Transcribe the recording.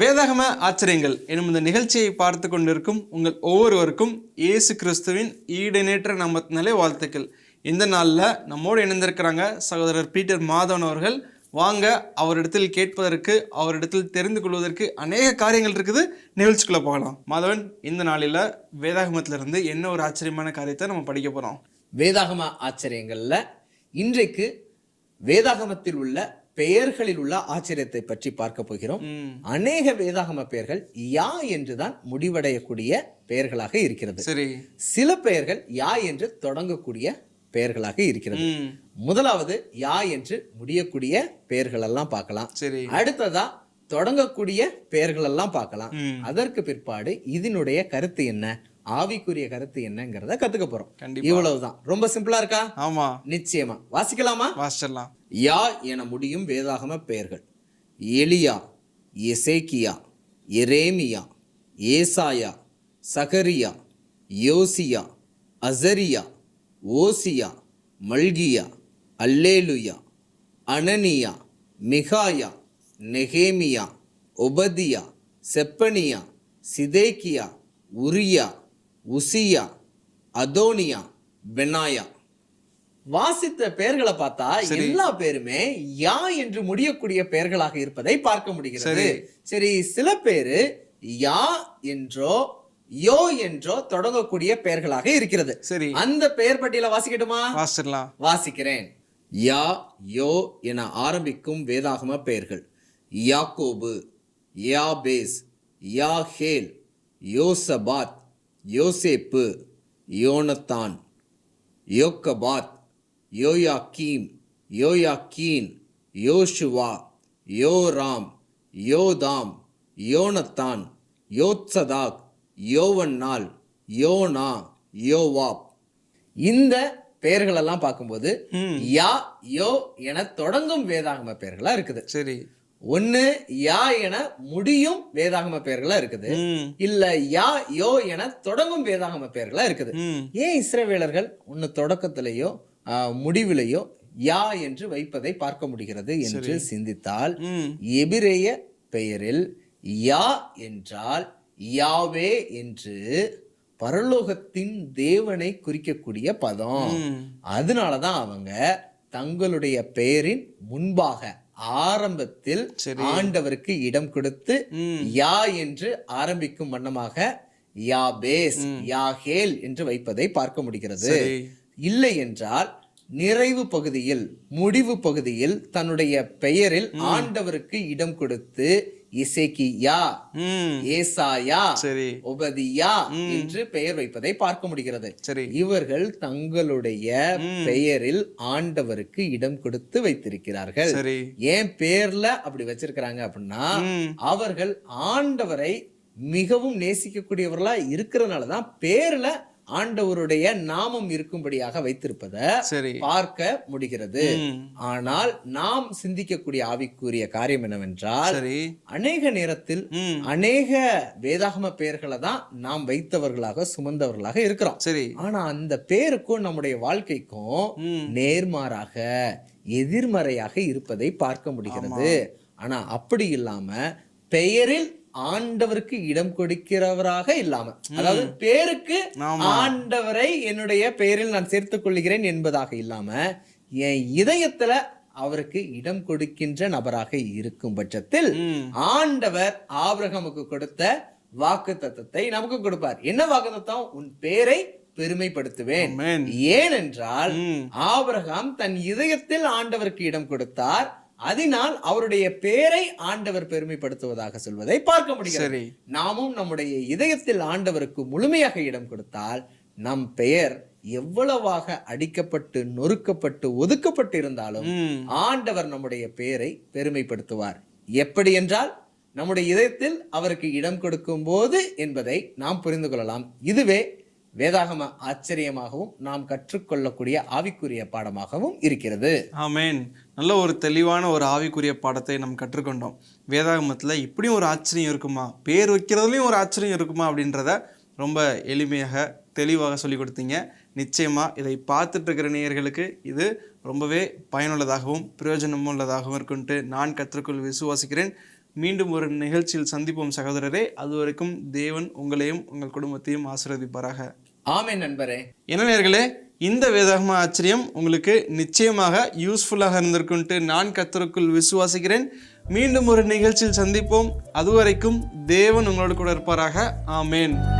வேதாகம ஆச்சரியங்கள் எனும் இந்த நிகழ்ச்சியை பார்த்து கொண்டிருக்கும் உங்கள் ஒவ்வொருவருக்கும் இயேசு கிறிஸ்துவின் ஈடுநேற்ற நாமத்தினாலே வாழ்த்துக்கள். இந்த நாளில் நம்மோடு இணைந்திருக்கிறாங்க சகோதரர் பீட்டர் மாதவன் அவர்கள். வாங்க அவரிடத்தில் கேட்பதற்கு அவரிடத்தில் தெரிந்து கொள்வதற்கு அநேக காரியங்கள் இருக்குது. நிகழ்ச்சிக்குள்ளே போகலாம். மாதவன் இந்த நாளில் வேதாகமத்திலிருந்து என்ன ஒரு ஆச்சரியமான காரியத்தை நம்ம படிக்க போகிறோம் வேதாகம ஆச்சரியங்களில் இன்றைக்கு வேதாகமத்தில் உள்ள பெயர்களில் உள்ள ஆச்சரியத்தை பற்றி பார்க்க போகிறோம். அநேக வேதாகம பெயர்கள் யா என்றுதான் முடிவடையக்கூடிய பெயர்களாக இருக்கிறது. சரி. சில பெயர்கள் யா என்று தொடங்கக்கூடிய பெயர்களாக இருக்கிறது. முதலாவது யா என்று முடியக்கூடிய பெயர்கள் எல்லாம் பார்க்கலாம். சரி. அடுத்ததா தொடங்கக்கூடிய பெயர்கள் எல்லாம் பார்க்கலாம் அதற்கு பிற்பாடு இதனுடைய கருத்து என்ன? ஆவிக்குரிய கருத்து என்னங்கிறத கத்துக்க போறோம். இவ்வளவுதான். ரொம்ப சிம்பிளா இருக்கா? ஆமாம் நிச்சயமா. வாசிக்கலாமா? வாசிச்சிடலாம். யா என முடியும் வேதாகம பெயர்கள். எலியா எசேக்கியா எரேமியா ஏசாயா சகரியா யோசியா அசரியா ஓசியா மல்கியா அல்லேலுயா அனனியா மிகாயா நெகேமியா ஒபதியா செப்பனியா சிதேக்கியா உரியா உசியா அதோனியா பெனாயா. வாசித்த பெயர்களை பார்த்தா எல்லா பேருமே யா என்று முடியக்கூடிய பெயர்களாக இருப்பதை பார்க்க முடிகிறது. சரி. சில பேரு யா என்றோ யோ என்றோ தொடங்கக்கூடிய பெயர்களாக இருக்கிறது. சரி. அந்த பெயர் பட்டியலை வாசிக்கட்டுமா? வாசிச்சிடலாம் வாசிக்கிறேன். யா யோ என ஆரம்பிக்கும் வேதாகம பெயர்கள். யாக்கோபு யாபேஸ் யாஹேல் யோசபாத் யோசேப்பு யோனத்தான் யோக்கபாத் யோயாக்கீம் யோயாக்கீன் யோஷுவா யோராம் யோதாம் யோனத்தான் யோத்சதாக் யோவன்னாள் யோனா யோவாப். இந்த பெயர்களெல்லாம் பார்க்கும்போது யா யோ என தொடங்கும் வேதாகம பெயர்களா இருக்குது. சரி. ஒண்ணு யா என முடியும் வேதாகம பெயர்களா இருக்குது. இல்ல யா யோ என தொடங்கும் வேதாகம பெயர்களா இருக்குது. ஏன் இஸ்ரவேலர்கள் ஒன்னு தொடக்கத்திலேயோ முடிவிலேயோ யா என்று வைப்பதை பார்க்க முடிகிறது என்று சிந்தித்தால் எபிரேய பெயரில் யா என்றால் யாவே என்று பரலோகத்தின் தேவனை குறிக்கக்கூடிய பதம். அதனாலதான் அவங்க தங்களுடைய பெயரின் முன்பாக ஆரம்பத்தில். ஆண்டவருக்கு இடம் கொடுத்து யா என்று ஆரம்பிக்கும் வண்ணமாக யாபேஸ் யாஹேல் என்று வைப்பதை பார்க்க முடிகிறது. இல்லை என்றால் நிறைவு பகுதியில் முடிவு பகுதியில் தன்னுடைய பெயரில் ஆண்டவருக்கு இடம் கொடுத்து இசைக்கியா ஏசாயா சரி. ஒபதியா என்று பெயர் வைப்பதை பார்க்க முடிகிறது. சரி. இவர்கள் தங்களுடைய பெயரில் ஆண்டவருக்கு இடம் கொடுத்து வைத்திருக்கிறார்கள். சரி. ஏன் பேர்ல அப்படி வச்சிருக்கிறாங்க அப்படின்னா அவர்கள் ஆண்டவரை மிகவும் நேசிக்கக்கூடியவர்களா இருக்கிறதுனால தான் பேர்ல ஆண்டவருடைய நாமம் இருக்கும்படியாக வைத்திருப்பத பார்க்க முடிகிறது. ஆனால் நாம் சிந்திக்கக்கூடிய ஆவிக்குரிய காரியம் என்னவென்றால் அநேக நேரத்தில் அநேக வேதாகம பெயர்களை தான் நாம் வைத்தவர்களாக சுமந்தவர்களாக இருக்கிறோம். சரி. ஆனா அந்த பேருக்கும் நம்முடைய வாழ்க்கைக்கும் நேர்மாறாக எதிர்மறையாக இருப்பதை பார்க்க முடிகிறது. ஆனா அப்படி இல்லாம பெயரில் ஆண்டவருக்கு இடம் கொடுக்கிறவராக இல்லாம அதாவது பேருக்கு ஆண்டவரை என்னுடைய பெயரில் நான் சேர்த்துக் கொள்கிறேன் என்பதாக இல்லாம என் இதயத்துல அவருக்கு இடம் கொடுக்கின்ற நபராக இருக்கும் பட்சத்தில் ஆண்டவர் ஆபிரகாமுக்கு கொடுத்த வாக்கு தத்தத்தை நமக்கு கொடுப்பார். என்ன வாக்கு தத்தம் உன் பேரை பெருமைப்படுத்துவேன். ஏனென்றால் ஆபிரகாம் தன் இதயத்தில் ஆண்டவருக்கு இடம் கொடுத்தார். அதனால் அவருடைய பேரை ஆண்டவர் பெருமைப்படுத்துவதாக சொல்வதை பார்க்க சரி. நாமும் நம்முடைய இதயத்தில் ஆண்டவருக்கு முழுமையாக இடம் கொடுத்தால் நம் பெயர் எவ்வளவாக அடிக்கப்பட்டு நொறுக்கப்பட்டு ஒதுக்கப்பட்டு இருந்தாலும் ஆண்டவர் நம்முடைய பெயரை பெருமைப்படுத்துவார். எப்படி என்றால் நம்முடைய இதயத்தில் அவருக்கு இடம் கொடுக்கும் போது என்பதை நாம் புரிந்து கொள்ளலாம். இதுவே வேதாகம ஆச்சரியமாகவும் நாம் கற்றுக்கொள்ளக்கூடிய ஆவிக்குரிய பாடமாகவும் இருக்கிறது. ஆமேன். நல்ல ஒரு தெளிவான ஒரு ஆவிக்குரிய பாடத்தை நாம் கற்றுக்கொண்டோம். வேதாகமத்தில் இப்படியும் ஒரு ஆச்சரியம் இருக்குமா? பேர் வைக்கிறதுலையும் ஒரு ஆச்சரியம் இருக்குமா? அப்படின்றத ரொம்ப எளிமையாக தெளிவாக சொல்லி கொடுத்தீங்க. நிச்சயமாக இதை பார்த்துட்டு இருக்கிற நேயர்களுக்கு இது ரொம்பவே பயனுள்ளதாகவும் பிரயோஜனமும் உள்ளதாகவும் இருக்குன்ட்டு நான் கற்றுக்கொள் விசுவாசிக்கிறேன். மீண்டும் ஒரு நிகழ்ச்சியில் சந்திப்போம் சகோதரரே. அது வரைக்கும் தேவன் உங்களையும் உங்கள் குடும்பத்தையும் ஆசீர்வதிப்பாராக. ஆமென் நண்பரே. என்ன நேர்களே இந்த வேதாகம ஆச்சரியம் உங்களுக்கு நிச்சயமாக யூஸ்ஃபுல்லாக இருந்திருக்குன்ட்டு நான் கத்தருக்குள் விசுவாசிக்கிறேன். மீண்டும் ஒரு நிகழ்ச்சியில் சந்திப்போம். அதுவரைக்கும் தேவன் உங்களோடு கூட இருப்பாராக. ஆமேன்.